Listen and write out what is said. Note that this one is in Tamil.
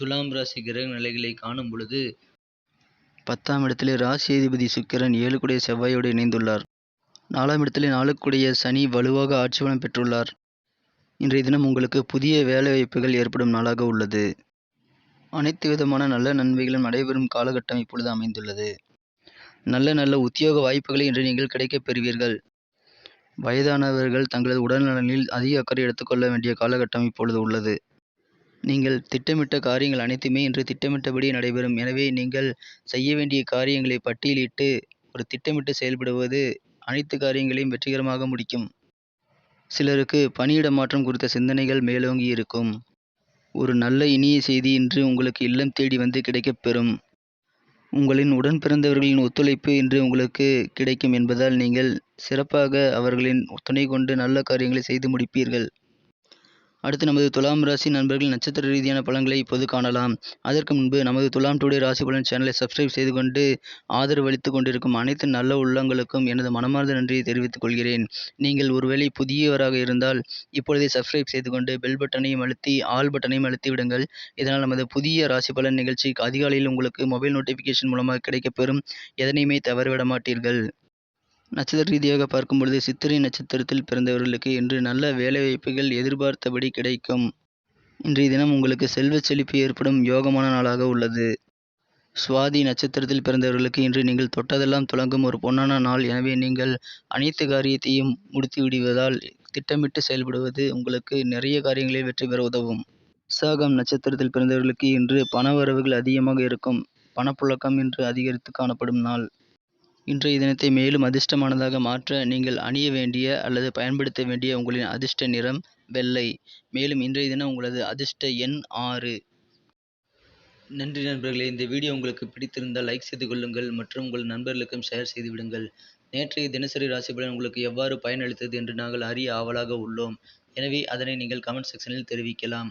துலாம் ராசி கிரக நிலைகளை காணும் பொழுது பத்தாம் இடத்திலே ராசி அதிபதி சுக்கிரன் ஏழுக்குடைய செவ்வாயோடு இணைந்துள்ளார். நாலாம் இடத்திலே நாளுக்குடைய சனி வலுவாக ஆட்சி பலம் பெற்றுள்ளார். இன்றைய தினம் உங்களுக்கு புதிய வேலை வாய்ப்புகள் ஏற்படும் நாளாக உள்ளது. அனைத்து விதமான நல்ல நன்மைகளும் நடைபெறும் காலகட்டம் இப்பொழுது அமைந்துள்ளது. நல்ல நல்ல உத்தியோக வாய்ப்புகளை இன்று நீங்கள் கிடைக்கப் பெறுவீர்கள். வயதானவர்கள் தங்களது உடல்நலனில் அதிக அக்கறை எடுத்துக்கொள்ள வேண்டிய காலகட்டம் இப்பொழுது உள்ளது. நீங்கள் திட்டமிட்ட காரியங்கள் அனைத்துமே இன்று திட்டமிட்டபடி நடைபெறும். எனவே நீங்கள் செய்ய வேண்டிய காரியங்களை பட்டியலிட்டு ஒரு திட்டமிட்டு செயல்படுவது அனைத்து காரியங்களையும் வெற்றிகரமாக முடிக்கும். சிலருக்கு பணியிட மாற்றம் குறித்த சிந்தனைகள் மேலோங்கி இருக்கும். ஒரு நல்ல இனிய செய்தி இன்று உங்களுக்கு இல்லம் தேடி வந்து கிடைக்கப்பெறும் உங்களின் உடன் பிறந்தவர்களின் ஒத்துழைப்பு இன்று உங்களுக்கு கிடைக்கும் என்பதால் நீங்கள் சிறப்பாக அவர்களின் துணை கொண்டு நல்ல காரியங்களை செய்து முடிப்பீர்கள். அடுத்து நமது துலாம் ராசி நண்பர்கள் நட்சத்திர ரீதியான பலன்களை இப்போது காணலாம். அதற்கு முன்பு நமது துலாம் டுடே ராசி பலன் சேனலை சப்ஸ்கிரைப் செய்து கொண்டு ஆதரவு அளித்து கொண்டிருக்கும் அனைத்து நல்ல உள்ளங்களுக்கும் எனது மனமார்ந்த நன்றியை தெரிவித்துக் கொள்கிறேன். நீங்கள் ஒருவேளை புதியவராக இருந்தால் இப்பொழுதே சப்ஸ்கிரைப் செய்து கொண்டு பெல் பட்டனையும் அழுத்தி ஆல் பட்டனையும் அழுத்தி விடுங்கள். இதனால் நமது புதிய ராசி பலன் நிகழ்ச்சி அதிகாலையில் உங்களுக்கு மொபைல் நோட்டிஃபிகேஷன் மூலமாக கிடைக்கப்பெறும். எதனையுமே தவறவிட மாட்டீர்கள் நட்சத்திர ரீதியாக பார்க்கும் பொழுது சித்திரை நட்சத்திரத்தில் பிறந்தவர்களுக்கு இன்று நல்ல வேலைவாய்ப்புகள் எதிர்பார்த்தபடி கிடைக்கும். இன்றைய தினம் உங்களுக்கு செல்வ செழிப்பு ஏற்படும் யோகமான நாளாக உள்ளது. சுவாதி நட்சத்திரத்தில் பிறந்தவர்களுக்கு இன்று நீங்கள் தொட்டதெல்லாம் தொடங்கும் ஒரு பொன்னான நாள். எனவே நீங்கள் அனைத்து காரியத்தையும் முடித்து விடுவதால் திட்டமிட்டு செயல்படுவது உங்களுக்கு நிறைய காரியங்களில் வெற்றி பெற உதவும். விசாகம் நட்சத்திரத்தில் பிறந்தவர்களுக்கு இன்று பண வரவுகள் அதிகமாக இருக்கும். பணப்புழக்கம் இன்று அதிகரித்து காணப்படும் நாள். இன்றைய தினத்தை மேலும் அதிர்ஷ்டமானதாக மாற்ற நீங்கள் அணிய வேண்டிய அல்லது பயன்படுத்த வேண்டிய உங்களின் அதிர்ஷ்ட நிறம் வெள்ளை. மேலும் இன்றைய தினம் உங்களது அதிர்ஷ்ட எண் ஆறு. நன்றி நண்பர்களே இந்த வீடியோ உங்களுக்கு பிடித்திருந்தால் லைக் செய்து கொள்ளுங்கள் மற்றும் உங்கள் நண்பர்களுக்கும் ஷேர் செய்து விடுங்கள். நேற்றைய தினசரி ராசி பலன் உங்களுக்கு எவ்வாறு பயனளித்தது என்று நாங்கள் அறிய ஆவலாக உள்ளோம். எனவே அதனை நீங்கள் கமெண்ட் செக்ஷனில் தெரிவிக்கலாம்.